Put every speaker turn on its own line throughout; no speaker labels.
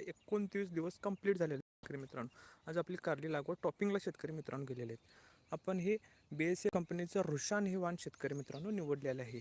एकोणतीस दिवस कंप्लीट झालेले शेतकरी मित्रांनो. आज आपली कारली लागवड टॉपिंगला शेतकरी मित्रांनो गेलेले आहेत. आपण हे बी एस ए कंपनीचं रुशान हे वाण शेतकरी मित्रांनो निवडलेलं आहे.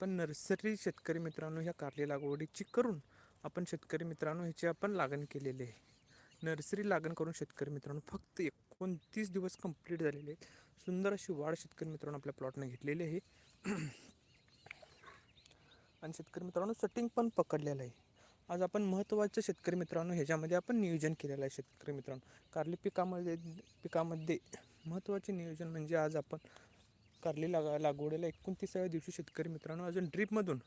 पण नर्सरी शेतकरी मित्रांनो ह्या कारली लागवडीची करून आपण शेतकरी मित्रांनो ह्याची आपण लागण केलेली आहे. नर्सरी लागण करून शेतकरी मित्रांनो फक्त एकोणतीस दिवस कंप्लीट झालेले आहेत. सुंदर अशी वाढ शेतकरी मित्रांनो आपल्या प्लॉटने घेतलेली आहे. आणि शेतकरी मित्रांनो सटिंग पण पकडलेलं आहे. आज आपण महत्त्वाचं शेतकरी मित्रांनो ह्याच्यामध्ये आपण नियोजन केलेलं आहे शेतकरी मित्रांनो. कारली पिकामध्ये पिकामध्ये महत्त्वाचे नियोजन म्हणजे आज आपण कारली लागा लागवडीला एकोणतीसाव्या दिवशी शेतकरी मित्रांनो अजून ड्रीपमधून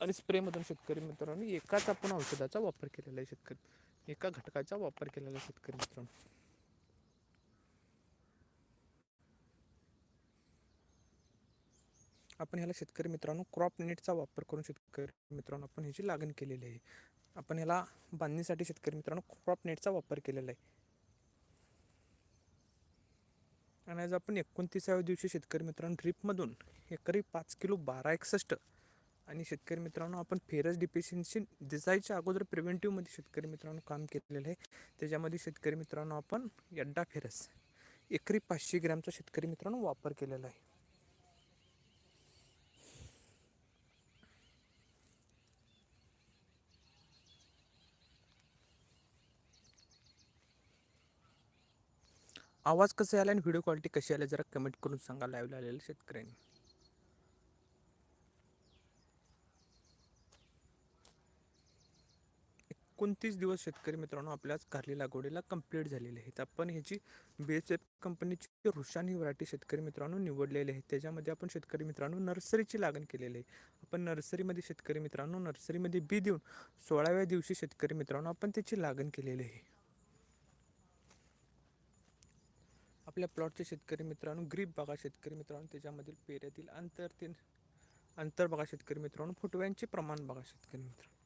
आणि स्प्रेमधून शेतकरी मित्रांनो एकाच आपण औषधाचा वापर केलेला आहे शेतकरी एका घटकाचा वापर केलेला आहे शेतकरी मित्रांनो. आपण ह्याला शेतकरी मित्रांनो क्रॉप नेटचा वापर करून शेतकरी मित्रांनो आपण ह्याची लागण केलेली आहे. आपण ह्याला बांधणीसाठी शेतकरी मित्रांनो क्रॉप नेटचा वापर केलेला आहे. आणि आज आपण एकोणतीसाव्या दिवशी शेतकरी मित्रांनो ड्रीपमधून एकरी पाच किलो बारा एकसष्ट आणि शेतकरी मित्रांनो आपण फेरस डिफिशियन्सी दिसायच्या अगोदर प्रिव्हेंटिव्हमध्ये शेतकरी मित्रांनो काम केलेलं आहे. त्याच्यामध्ये शेतकरी मित्रांनो आपण यड्डा फेरस एकरी पाचशे ग्रॅमचा शेतकरी मित्रांनो वापर केलेला आहे. आवाज कसा आला आणि व्हिडिओ क्वालिटी कशी आली जरा कमेंट करून सांगा लाईव्हला आलेल्या शेतकऱ्यांनी. एकोणतीस दिवस शेतकरी मित्रांनो आपल्याच कारली लागवडीला कंप्लीट झालेले आहेत. आपण ह्याची बी एस एफ कंपनीची रुशानी व्हरायटी शेतकरी मित्रांनो निवडलेली आहे. त्याच्यामध्ये आपण शेतकरी मित्रांनो नर्सरीची लागण केलेली आहे. आपण नर्सरीमध्ये शेतकरी मित्रांनो नर्सरीमध्ये बी देऊन सोळाव्या दिवशी शेतकरी मित्रांनो आपण त्याची लागण केलेली आहे. आपल्या प्लॉटचे शेतकरी मित्रांनो ग्रीप बघा शेतकरी मित्रांनो त्याच्यामधील पेऱ्यातील अंतर तीन अंतर बघा शेतकरी मित्रांनो फुटव्यांचे प्रमाण बघा शेतकरी मित्रांनो.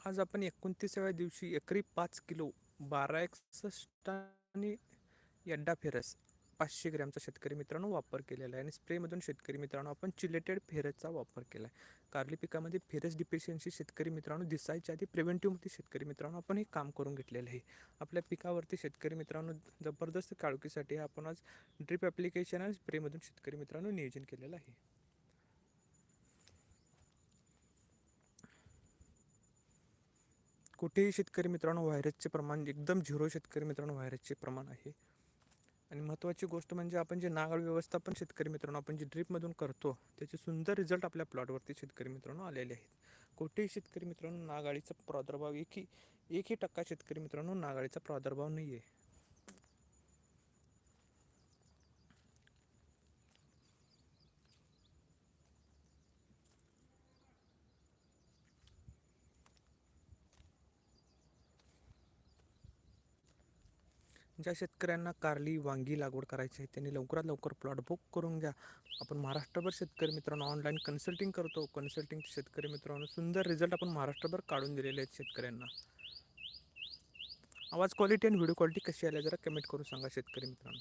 आज आपण एकोणतीसाव्या दिवशी एकरी पाच किलो बारा एकसष्ट आणि यड्डा फेरस पाचशे ग्रॅमचा शेतकरी मित्रांनो वापर केलेला आहे आणि स्प्रेमधून शेतकरी मित्रांनो आपण चिलेटेड फेरसचा वापर केला आहे कारली पिकामध्ये फेरस डिफिशियन्सी शेतकरी मित्रांनो दिसायच्या आधी प्रिव्हेंटिव्हमध्ये शेतकरी मित्रांनो आपण हे काम करून घेतलेलं आहे. आपल्या पिकावरती शेतकरी मित्रांनो जबरदस्त काळुकीसाठी आपण आज ड्रिप ॲप्लिकेशन आणि स्प्रेमधून शेतकरी मित्रांनो नियोजन केलेलं आहे. कुठेही शेतकरी मित्रांनो व्हायरसचे प्रमाण एकदम झिरो शेतकरी मित्रांनो व्हायरसचे प्रमाण आहे. आणि महत्त्वाची गोष्ट म्हणजे आपण जे नागाळ व्यवस्थापन शेतकरी मित्रांनो आपण जे ड्रीपमधून करतो त्याचे सुंदर रिझल्ट आपल्या प्लॉटवरती शेतकरी मित्रांनो आलेले आहेत. कोठेही शेतकरी मित्रांनो नागाळीचा प्रादुर्भाव एकही एकही टक्का शेतकरी मित्रांनो नागाळीचा प्रादुर्भाव नाही आहे ज्या शेतकऱ्यांना कारली वांगी लागवड करायची आहे त्यांनी लवकरात लवकर प्लॉट बुक करून घ्या. आपण महाराष्ट्रभर शेतकरी मित्रांनो ऑनलाईन कन्सल्टिंग करतो. कन्सल्टिंग शेतकरी मित्रांनो सुंदर रिझल्ट आपण महाराष्ट्रभर काढून दिलेले आहेत शेतकऱ्यांना. आवाज क्वालिटी आणि व्हिडिओ क्वालिटी कशी आली जरा कमेंट करून सांगा शेतकरी मित्रांनो.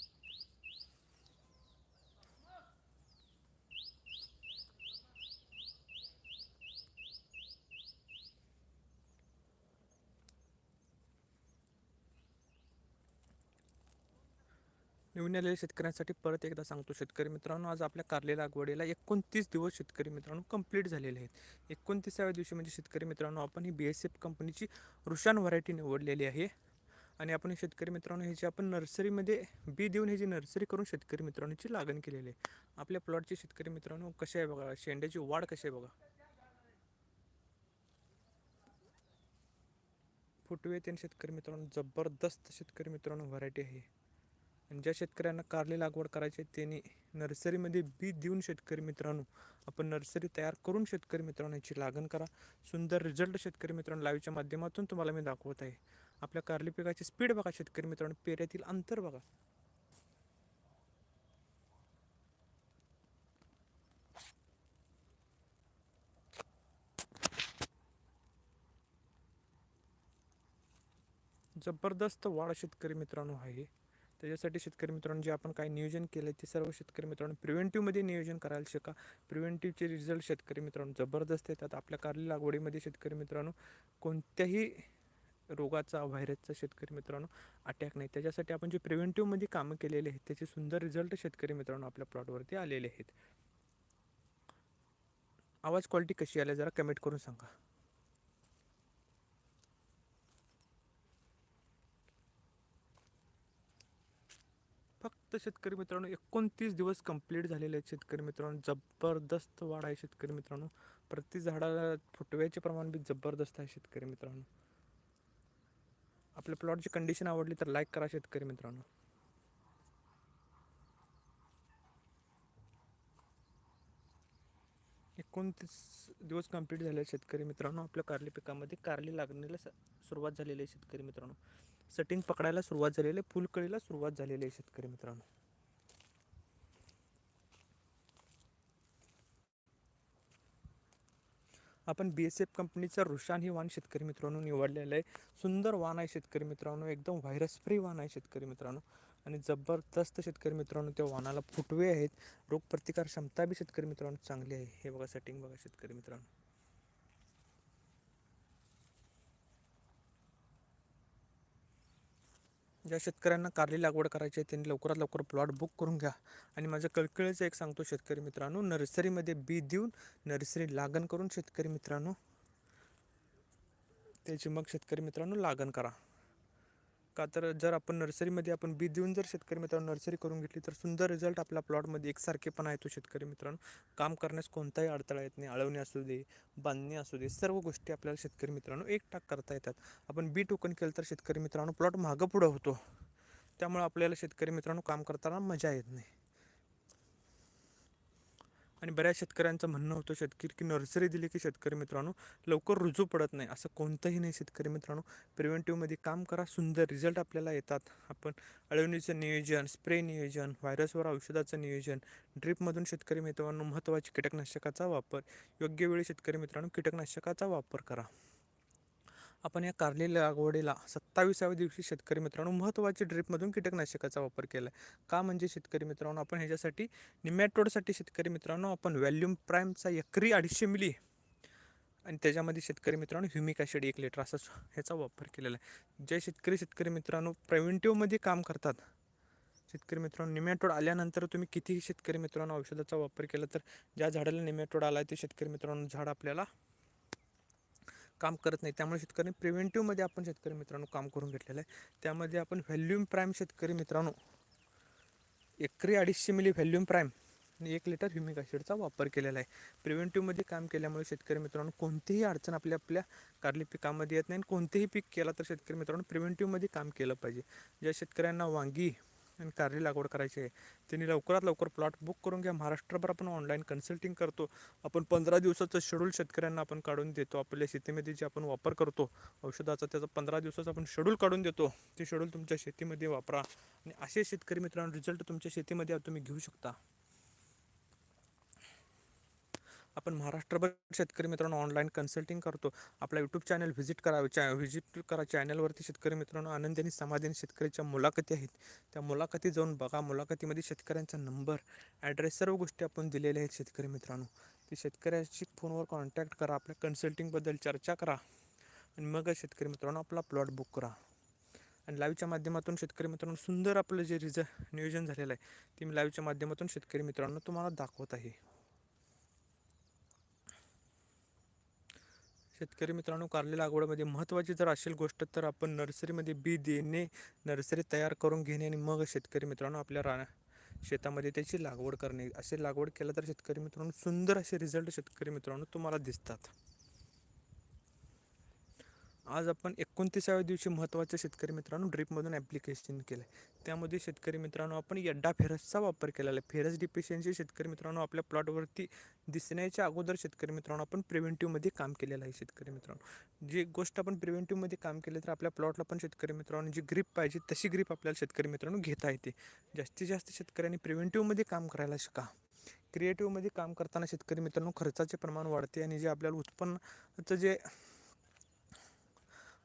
नवीन आलेल्या शेतकऱ्यांसाठी परत एकदा सांगतो शेतकरी मित्रांनो आज आपल्या कारली लागवडीला एकोणतीस दिवस शेतकरी मित्रांनो कंप्लीट झालेले आहेत. एकोणतीसाव्या दिवशी म्हणजे शेतकरी मित्रांनो आपण ही बी एस एफ कंपनीची रुशान व्हरायटी निवडलेली आहे. आणि आपण शेतकरी मित्रांनो ह्याची आपण नर्सरीमध्ये बी देऊन ह्याची नर्सरी करून शेतकरी मित्रांची लागण केलेली आहे. आपल्या प्लॉटचे शेतकरी मित्रांनो कसे आहे बघा शेंड्याची वाढ कशी आहे बघा. फुटवे त्यांनी शेतकरी मित्रांनो जबरदस्त शेतकरी मित्रांनो व्हरायटी आहे. आणि ज्या शेतकऱ्यांना कारली लागवड करायची आहे त्यांनी नर्सरीमध्ये बी देऊन शेतकरी मित्रांनो आपण नर्सरी तयार करून शेतकरी मित्रांनो याची लागण करा. सुंदर रिझल्ट शेतकरी मित्रांनो लाईव्हच्या माध्यमातून तुम्हाला मी दाखवत आहे. आपल्या कारली पिकाची स्पीड बघा शेतकरी मित्रांनो पेऱ्यातील अंतर बघा. जबरदस्त वाढ शेतकरी मित्रांनो आहे. त्याच्यासाठी शेतकरी मित्रांनो जे आपण काय नियोजन केलं ते सर्व शेतकरी मित्रांनो प्रिव्हेंटिव्हमध्ये नियोजन करायला शिका. प्रिव्हेंटिव्हचे रिझल्ट शेतकरी मित्रांनो जबरदस्त येतात. आपल्या कारली लागवडीमध्ये शेतकरी मित्रांनो कोणत्याही रोगाचा व्हायरसचा शेतकरी मित्रांनो अटॅक नाही. त्याच्यासाठी आपण जे प्रिव्हेंटिव्हमध्ये कामं केलेले आहेत त्याचे सुंदर रिझल्ट शेतकरी मित्रांनो आपल्या प्लॉटवरती आलेले आहेत. आवाज क्वालिटी कशी आली जरा कमेंट करून सांगा फक्त शेतकरी मित्रांनो एकोणतीस दिवस कंप्लीट झालेले आहेत शेतकरी मित्रांनो. जबरदस्त वाढ आहे शेतकरी मित्रांनो. प्रति झाडाला फुटव्याचे प्रमाण बी जबरदस्त आहे शेतकरी मित्रांनो. आपल्या प्लॉटची कंडिशन आवडली तर लाईक करा शेतकरी मित्रांनो. एकोणतीस दिवस कंप्लीट झाले शेतकरी मित्रांनो. आपल्या कारली पिकामध्ये कारली लागण्याला सुरुवात झालेली आहे शेतकरी मित्रांनो. सटिंग पकडायला सुरुवात झालेली आहे. फुलकळीला सुरुवात झालेली आहे शेतकरी मित्रांनो. आपण बी एस एफ कंपनीचं रुशान ही वाण शेतकरी मित्रांनो निवडलेलं आहे. सुंदर वाण आहे शेतकरी मित्रांनो. एकदम व्हायरस फ्री वाण आहे शेतकरी मित्रांनो. आणि जबरदस्त शेतकरी मित्रांनो त्या वाणाला फुटवे आहेत. रोगप्रतिकार क्षमता बी शेतकरी मित्रांनो चांगली आहे. हे बघा सेटिंग बघा शेतकरी मित्रांनो. ज्या शेतकऱ्यांना कारली लागवड करायची आहे त्यांनी लवकरात लवकर प्लॉट बुक करून घ्या. आणि माझं कळकळीचं एक सांगतो शेतकरी मित्रांनो नर्सरीमध्ये बी देऊन नर्सरी लागण करून शेतकरी मित्रांनो त्याची मग शेतकरी मित्रांनो लागण करा. का तर जर आपण नर्सरीमध्ये आपण बी देऊन जर शेतकरी मित्रांनो नर्सरी करून घेतली तर सुंदर रिझल्ट आपल्या प्लॉटमध्ये एकसारखेपणा येतो शेतकरी मित्रांनो. काम करण्यास कोणताही अडथळा येत नाही. अळवणे असू दे बांधणे असू दे सर्व गोष्टी आपल्याला शेतकरी मित्रांनो एक टाक करता येतात. आपण बी टोकन केलं तर शेतकरी मित्रांनो प्लॉट मागं पुढं होतो. त्यामुळे आपल्याला शेतकरी मित्रांनो काम करताना मजा येत नाही. आणि बऱ्याच शेतकऱ्यांचं म्हणणं होतं शेतकरी की नर्सरी दिली की शेतकरी मित्रांनो लवकर रुजू पडत नाही असं कोणतंही नाही शेतकरी मित्रांनो. प्रिव्हेंटिव्हमध्ये काम करा सुंदर रिझल्ट आपल्याला येतात. आपण अळवणीचं नियोजन स्प्रे नियोजन व्हायरसवर औषधाचं नियोजन ड्रीपमधून शेतकरी मित्रांनो महत्त्वाची कीटकनाशकाचा वापर योग्य वेळी शेतकरी मित्रांनो कीटकनाशकाचा वापर करा. आपण या कारली लागवडीला सत्तावीसाव्या दिवशी शेतकरी मित्रांनो महत्त्वाची ड्रीपमधून कीटकनाशकाचा वापर केला आहे का म्हणजे शेतकरी मित्रांनो आपण ह्याच्यासाठी निमॅटोडसाठी शेतकरी मित्रांनो आपण व्हॅल्यूम प्राईमचा एकरी अडीचशे मिली आणि त्याच्यामध्ये शेतकरी मित्रांनो ह्युमिक ॲसिड एक लिटर असा ह्याचा वापर केलेला आहे. जे शेतकरी शेतकरी मित्रांनो प्रिव्हेंटिव्हमध्ये काम करतात. शेतकरी मित्रांनो निमॅटोड आल्यानंतर तुम्ही कितीही शेतकरी मित्रांनो औषधाचा वापर केला तर ज्या झाडाला निमॅटोड आला आहे ते शेतकरी मित्रांनो झाड आपल्याला काम करत नाही. त्यामुळे शेतकरी प्रिव्हेंटिव्हमध्ये आपण शेतकरी मित्रांनो काम करून घेतलेलं आहे. त्यामध्ये आपण व्हॅल्यूम प्राईम शेतकरी मित्रांनो एकरी अडीचशे मिली व्हॅल्यूम प्राईम एक लिटर ह्युमिक ॲसिडचा वापर केलेला आहे. प्रिव्हेंटिव्हमध्ये काम केल्यामुळे शेतकरी मित्रांनो कोणतीही अडचण आपल्या आपल्या कारली पिकामध्ये येत नाही आणि कोणतेही पीक केला तर शेतकरी मित्रांनो प्रिव्हेंटिव्हमध्ये काम केलं पाहिजे. ज्या शेतकऱ्यांना वांगी आणि कारली लागवड करायची आहे. त्यांनी लवकरात लवकर प्लॉट बुक करून घ्या. महाराष्ट्रभर आपण ऑनलाईन कन्सल्टिंग करतो. आपण पंधरा दिवसाचं शेड्यूल शेतकऱ्यांना आपण काढून देतो. आपल्या शेतीमध्ये जे आपण वापर करतो औषधाचा त्याचा पंधरा दिवसाचा आपण शेड्यूल काढून देतो. ते शेड्यूल तुमच्या शेतीमध्ये वापरा. आणि असे शेतकरी मित्रांनो रिझल्ट तुमच्या शेतीमध्ये तुम्ही घेऊ शकता. आपण महाराष्ट्रभर शेतकरी मित्रांनो ऑनलाईन कन्सल्टिंग करतो. आपला यूट्यूब चॅनल व्हिजिट करा चॅ व्हिजिट करा चॅनलवरती शेतकरी मित्रांनो आनंदी समाधानी शेतकरीच्या मुलाखती आहेत. त्या मुलाखती जाऊन बघा. मुलाखतीमध्ये शेतकऱ्यांचा नंबर ॲड्रेस सर्व गोष्टी आपण दिलेल्या आहेत शेतकरी मित्रांनो. ते शेतकऱ्याशी फोनवर कॉन्टॅक्ट करा. आपल्या कन्सल्टिंगबद्दल चर्चा करा. आणि मग शेतकरी मित्रांनो आपला प्लॉट बुक करा. आणि लाईव्हच्या माध्यमातून शेतकरी मित्रांनो सुंदर आपलं जे रिझ नियोजन झालेलं आहे ते मी लाईव्हच्या माध्यमातून शेतकरी मित्रांनो तुम्हाला दाखवत आहे. शेतकरी मित्रांनो कारले लागवडमध्ये महत्त्वाची जर असेल गोष्ट तर आपण नर्सरीमध्ये बी देणे नर्सरी तयार करून घेणे आणि मग शेतकरी मित्रांनो आपल्या रा शेतामध्ये त्याची लागवड करणे. असे लागवड केलं तर शेतकरी मित्रांनो सुंदर असे रिझल्ट शेतकरी मित्रांनो तुम्हाला दिसतात. आज आपण एकोणतीसाव्या दिवशी महत्त्वाच्या शेतकरी मित्रांनो ड्रीपमधून ॲप्लिकेशन केलं आहे त्यामध्ये शेतकरी मित्रांनो आपण यड्डा फेरसचा वापर केलेला आहे. फेरस डिफिशियन्सी शेतकरी मित्रांनो आपल्या प्लॉटवरती दिसण्याच्या अगोदर शेतकरी मित्रांनो आपण प्रिव्हेंटिव्हमध्ये काम केलेलं आहे शेतकरी मित्रांनो. जी गोष्ट आपण प्रिव्हेंटिव्हमध्ये काम केले तर आपल्या प्लॉटला पण शेतकरी मित्रांनो जी ग्रीप पाहिजे तशी ग्रीप आपल्याला शेतकरी मित्रांनो घेता येते. जास्तीत जास्त शेतकऱ्यांनी प्रिव्हेंटिव्हमध्ये काम करायला शिका. क्रिएटिव्हमध्ये काम करताना शेतकरी मित्रांनो खर्चाचे प्रमाण वाढते आणि जे आपल्याला उत्पन्नाचं जे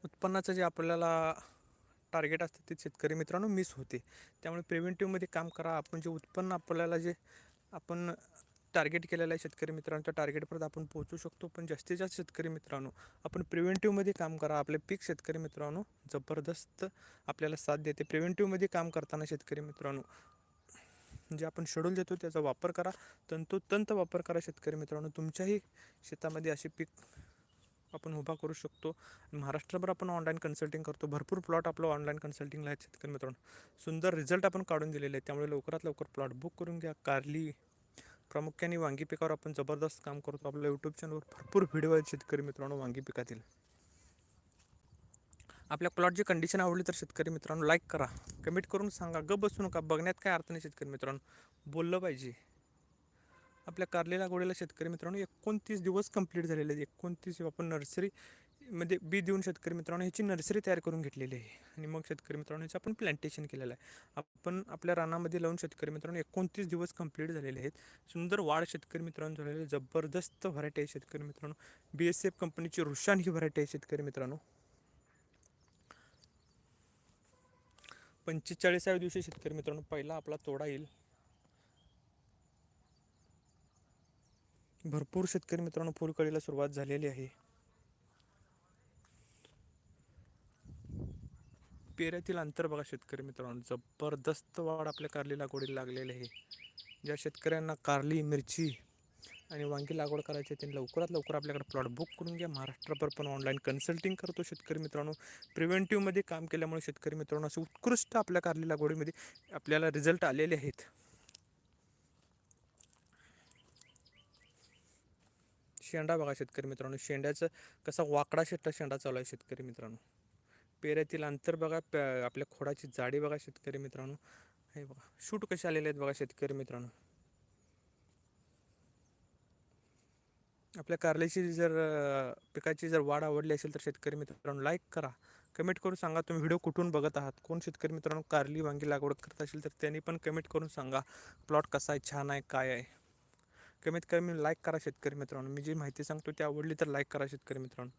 उत्पन्नाचं जे आपल्याला टार्गेट असतं ते शेतकरी मित्रांनो मिस होते. त्यामुळे प्रिव्हेंटिव्हमध्ये काम करा. आपण जे उत्पन्न आपल्याला जे आपण टार्गेट केलेलं आहे शेतकरी मित्रांनो त्या टार्गेटपर्यंत आपण पोहोचू शकतो. पण जास्तीत जास्त शेतकरी मित्रांनो आपण प्रिव्हेंटिव्हमध्ये काम करा. आपले पीक शेतकरी मित्रांनो जबरदस्त आपल्याला साथ देते. प्रिव्हेंटिव्हमध्ये काम करताना शेतकरी मित्रांनो जे आपण शेड्यूल देतो त्याचा वापर करा. तंतोतंत वापर करा शेतकरी मित्रांनो. तुमच्याही शेतामध्ये असे पीक आपण उभा करू शकतो. महाराष्ट्रभर आपण ऑनलाईन कन्सल्टिंग करतो. भरपूर प्लॉट आपलं ऑनलाईन कन्सल्टिंगला आहेत शेतकरी मित्रांनो. सुंदर रिझल्ट आपण काढून दिलेले आहेत. त्यामुळे लवकरात लवकर प्लॉट बुक करून घ्या. कारली प्रामुख्याने वांगी पिकावर आपण जबरदस्त काम करतो. आपल्या यूट्यूब चॅनलवर भरपूर व्हिडिओ आहेत शेतकरी मित्रांनो वांगी पिकातील. आपल्या प्लॉटची कंडिशन आवडली तर शेतकरी मित्रांनो लाईक करा. कमेंट करून सांगा. ग बसू नका. बघण्यात काय अर्थ नाही शेतकरी मित्रांनो. बोललं पाहिजे. आपल्या कारलेला लागवडीला शेतकरी मित्रांनो एकोणतीस दिवस कंप्लीट झालेले आहेत. एकोणतीस आपण नर्सरी म्हणजे बी देऊन शेतकरी मित्रांनो ह्याची नर्सरी तयार करून घेतलेली आहे. आणि मग शेतकरी मित्रांनो ह्याचं आपण प्लांटेशन केलेलं आहे. आपण आपल्या रानामध्ये लावून शेतकरी मित्रांनो एकोणतीस दिवस कंप्लीट झालेले आहेत. सुंदर वाढ शेतकरी मित्रांनो झालेली आहे. जबरदस्त व्हरायटी आहे शेतकरी मित्रांनो. बी एस एफ कंपनीची रुशान ही व्हरायटी आहे शेतकरी मित्रांनो. पंचेचाळीसाव्या दिवशी शेतकरी मित्रांनो पहिला आपला तोडा येईल. भरपूर शेतकरी मित्रांनो फुलकळीला सुरुवात झालेली आहे. पेऱ्यातील अंतर बघा शेतकरी मित्रांनो जबरदस्त वाढ आपल्या कारली लागवडीला लागलेली आहे. ज्या शेतकऱ्यांना कारली मिरची आणि वांगी लागवड करायची आहे त्यांनी लवकरात लवकर आपल्याकडे प्लॉट बुक करून घ्या. महाराष्ट्रभर पण ऑनलाईन कन्सल्टिंग करतो शेतकरी मित्रांनो. प्रिव्हेंटिव्हमध्ये काम केल्यामुळे शेतकरी मित्रांनो असे उत्कृष्ट आपल्या कारली लागवडीमध्ये आपल्याला रिझल्ट आलेले आहेत. शेंडा बघा शेतकरी मित्रांनो. शेंड्याचं कसा वाकडा शेट्टा शेंडा चालू आहे शेतकरी मित्रांनो. पेऱ्यातील अंतर बघा आपल्या खोडाची जाडी बघा शेतकरी मित्रांनो. हे बघा शूट कसे आलेले आहेत बघा शेतकरी मित्रांनो. आपल्या कारल्याची जर पिकाची जर वाढ आवडली असेल तर शेतकरी मित्रांनो लाईक करा. कमेंट करून सांगा तुम्ही व्हिडिओ कुठून बघत आहात. कोण शेतकरी मित्रांनो कारली वांगी लागवड करत असेल तर त्यांनी पण कमेंट करून सांगा. प्लॉट कसा आहे छान आहे काय आहे? कमीत कमी लाईक करा शेतकरी मित्रांनो. मी जी माहिती सांगतो ती आवडली तर लाईक करा शेतकरी मित्रांनो.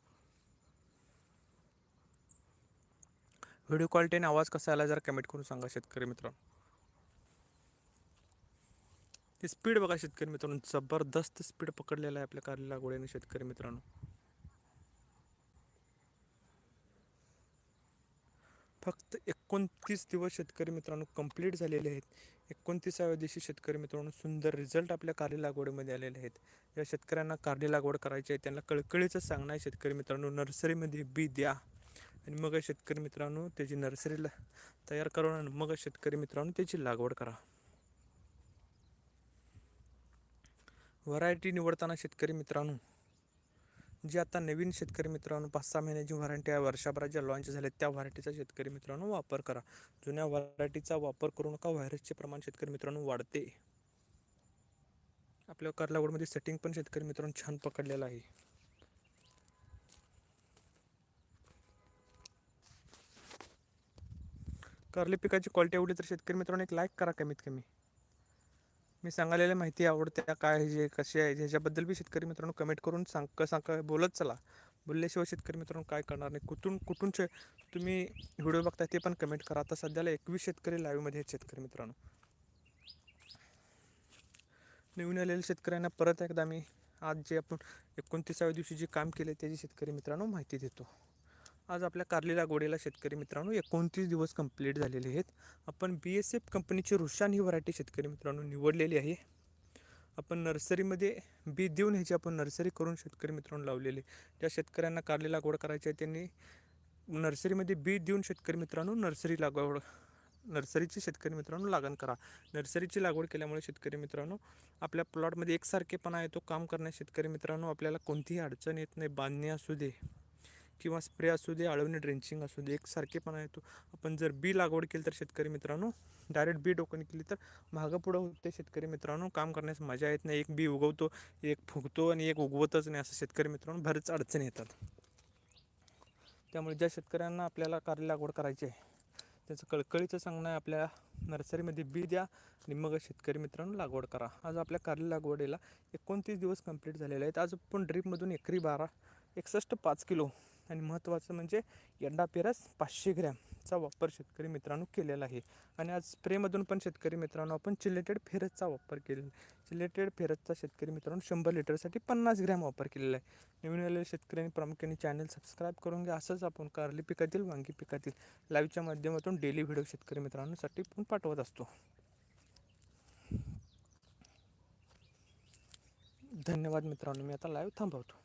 व्हिडिओ क्वालिटी आणि आवाज कसा आला जरा कमेंट करून सांगा शेतकरी मित्रांनो. स्पीड बघा शेतकरी मित्रांनो. जबरदस्त स्पीड पकडलेला आहे आपल्या कारली लागवडीने शेतकरी मित्रांनो. फक्त एकोणतीस दिवस शेतकरी मित्रांनो कंप्लीट झालेले आहेत. एकोणतीसाव्या दिवशी शेतकरी मित्रांनो सुंदर रिझल्ट आपल्या कारली लागवडीमध्ये आलेले आहेत. या शेतकऱ्यांना कारली लागवड करायची आहे त्यांना कळकळीचं सांगणं आहे. शेतकरी मित्रांनो नर्सरीमध्ये बी द्या. आणि मग शेतकरी मित्रांनो त्याची नर्सरीला तयार करून आणि मग शेतकरी मित्रांनो त्याची लागवड करा. व्हरायटी निवडताना शेतकरी मित्रांनो जी आता नवीन शेतकरी मित्रांनो पाच सहा महिन्याची व्हरायटी आहे वर्षभरात ज्या लॉन्च झाल्या त्या व्हरायटीचा शेतकरी मित्रांनो वापर करा. जुन्या व्हरायटीचा वापर करू नका व्हायरसचे प्रमाण शेतकरी मित्रांनो वाढते. आपल्या करलावडमध्ये सेटिंग पण शेतकरी मित्रांनो छान पकडलेलं आहे. कारली पिकाची क्वालिटी आवडली तर शेतकरी मित्रांनो एक लाईक करा कमीत कमी. मी सांगायला माहिती आवडते त्या काय जे कसे आहे ह्याच्याबद्दल बी शेतकरी मित्रांनो कमेंट करून सांग क- सांग बोलत चला. बोलल्याशिवाय शेतकरी मित्रांनो काय करणार नाही. कुठून कुठूनचे तुम्ही व्हिडिओ बघताय ते पण कमेंट करा. आता सध्याला एकवीस शेतकरी लाईव्हमध्ये आहेत शेतकरी मित्रांनो. नवीन आलेल्या शेतकऱ्यांना परत एकदा मी आज जे आपण एकोणतीसाव्या दिवशी जे काम केले त्याची शेतकरी मित्रांनो माहिती देतो. आज आपल्या कारली लागवडीला शेतकरी मित्रांनो एकोणतीस दिवस कंप्लीट झालेले आहेत. आपण बी एस एफ कंपनीची रुशान ही व्हरायटी शेतकरी मित्रांनो निवडलेली आहे. आपण नर्सरीमध्ये बी देऊन ह्याची आपण नर्सरी करून शेतकरी मित्रांनो लावलेली ज्या शेतकऱ्यांना कारली लागवड करायची आहे त्यांनी नर्सरीमध्ये बी देऊन शेतकरी मित्रांनो नर्सरी लागवड नर्सरीची शेतकरी मित्रांनो लागण करा. नर्सरीची लागवड केल्यामुळे शेतकरी मित्रांनो आपल्या प्लॉटमध्ये एकसारखेपणा येतो. काम करण्यास शेतकरी मित्रांनो आपल्याला कोणतीही अडचण येत नाही बांधणी असू दे. किंवा स्प्रे असू दे आळवणी ड्रेंचिंग असू दे एकसारखेपणा येतो आपण जर बी लागवड केली तर शेतकरी मित्रांनो डायरेक्ट बी टोकन केली तर मागं पुढं होते शेतकरी मित्रांनो. काम करण्यास मजा येत नाही. एक बी उगवतो एक फुगतो आणि एक उगवतच नाही असं शेतकरी मित्रांनो. बरेच अडचणी येतात. त्यामुळे ज्या शेतकऱ्यांना आपल्याला कारली लागवड करायची आहे त्याचं कळकळीचं सांगणं आहे आपल्या नर्सरीमध्ये बी द्या आणि मग शेतकरी मित्रांनो लागवड करा. आज आपल्या कारली लागवडीला एकोणतीस दिवस कंप्लीट झालेले आहेत. आज आपण ड्रीपमधून एकरी बारा एकसष्ट पाच किलो आणि महत्त्वाचं म्हणजे यंडा पेरस पाचशे ग्रॅमचा वापर शेतकरी मित्रांनो केलेला आहे. आणि आज स्प्रेमधून पण शेतकरी मित्रांनो आपण चिलेटेड फेरसचा वापर केलेला आहे. चिलेटेड फेरसचा शेतकरी मित्रांनो शंभर लिटरसाठी पन्नास ग्रॅम वापर केलेला आहे. नवीन आलेल्या शेतकऱ्यांनी प्रामुख्याने चॅनल सबस्क्राईब करून घ्या. असंच आपण कारली पिकातील वांगी पिकातील लाईव्हच्या माध्यमातून डेली व्हिडिओ शेतकरी मित्रांनोसाठी पण पाठवत असतो. धन्यवाद मित्रांनो. मी आता लाईव्ह थांबवतो.